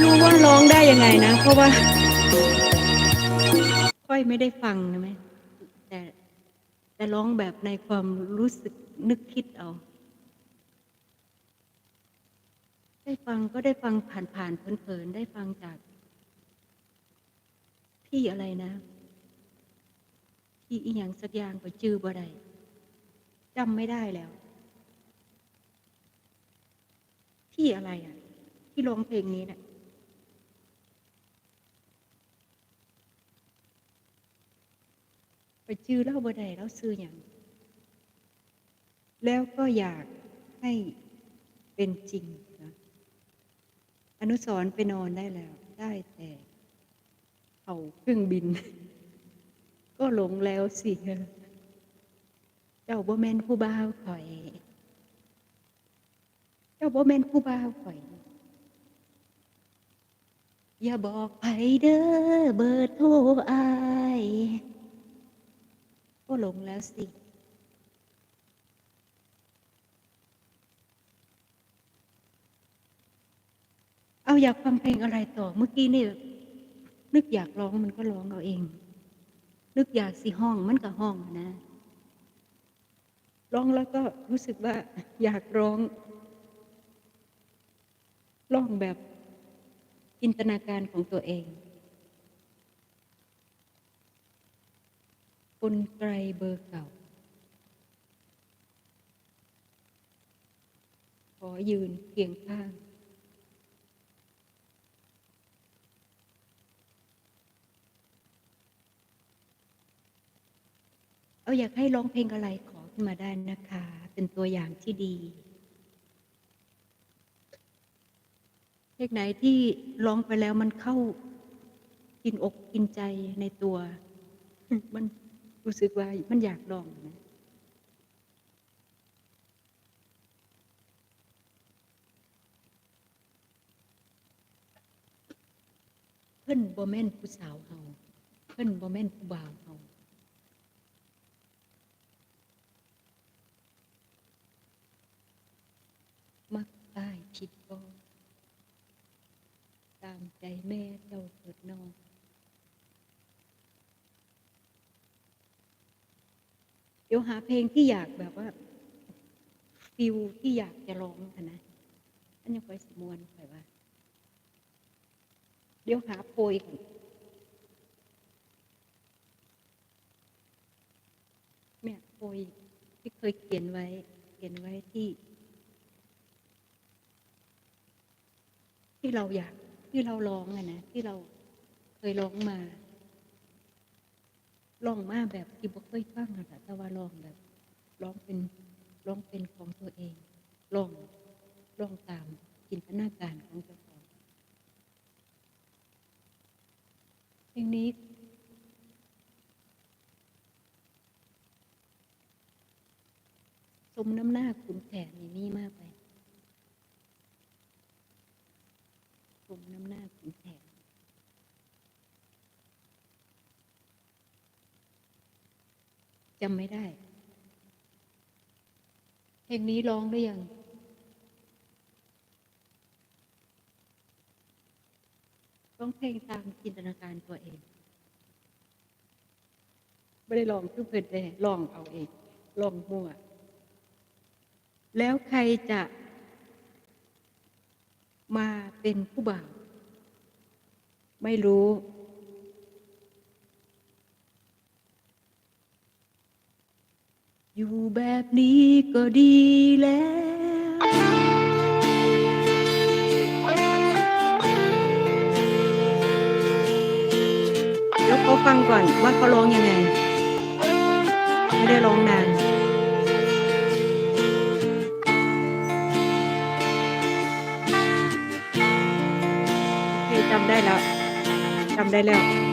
ไงไงนะ เพราะว่า ค่อยไม่ได้ฟังใช่ไหมแต่แต่ร้องแบบในความรู้สึกนึกคิดเอา ได้ฟังก็ได้ฟังผ่านๆเผินๆได้ฟังจากพี่อะไรนะพี่อีหยังสักอย่างก็จื้อบ่ได้จำไม่ได้แล้วพี่อะไรอะ ที่ร้องเพลงนี้น่ะ ไปจื้อเล่าบ่ได้แล้วซื้ออย่าง แล้วก็อยากให้เป็นจริงนะอนุสรไปนอนได้แล้ว ได้แต่เอาเครื่องบิน ก็หลงแล้วสิเจ้าบ่แม่นผู้บ่าข่อย เจ้าบ่แม่นผู้บ่าข่อยอย่าบอกไผเด้อเบอร์โทรอาย หลงแล้วสิ เอาอยากฟังเพลงอะไรต่อ เมื่อกี้นี่นึกอยากร้องมันก็ร้องเอาเอง นึกอยากสิห้องมันก็ห้องนะร้องแล้วก็รู้สึกว่าอยากร้องร้องแบบจินตนาการของตัวเอง คนไกลเบอร์เก่า ขอยืนเคียงข้างเอาอยากให้ร้องเพลงอะไรขอขึ้นมาได้นะคะ เป็นตัวอย่างที่ดี เพลงไหนที่ร้องไปแล้วมันเข้ากินอกกินใจในตัว มัน รู้สึกว่ามันอยากร้องนะเพิ่นบ่แม่นผู้สาวเฮาเพิ่นบ่แม่นผู้บ่าวเฮามักตายคิดบ่ตามใจแม่เจ้าเกิดนอง เดี๋ยวหาเพลงที่อยากแบบว่าฟิลที่อยากจะร้องค่ะนะอันยังไปสมวนไปว่า เดี๋ยวหาโพยก่อนเนี่ยโพยที่เคยเขียนไว้ เขียนไว้ที่ ที่เราอยากที่เราร้องอะนะที่เราเคยร้องมาร้องมาแบบที่บ่เคยฟังอะค่ะแต่ว่าร้องแบบร้องเป็นร้องเป็นของตัวเองร้องร้องตามจินตนาการของเจ้าของ เพลงนี้ สมน้ำหน้าขุนแผนนี่มีมากไป สมน้ำหน้าขุนแผนจำไม่ได้เพลงนี้ร้องได้ยัง ร้องเพลงตามจินตนาการตัวเอง ไม่ได้ลองคือเพื่อนแต่ลองเอาเอง ลองมั่ว แล้วใครจะมาเป็นผู้บ่าวไม่รู้ อยู่แบบนี้ก็ดีแล้ว ฟังก่อนว่าเขาร้องยังไง ไม่ได้ร้องนานโอเคจำได้แล้วจำได้แล้ว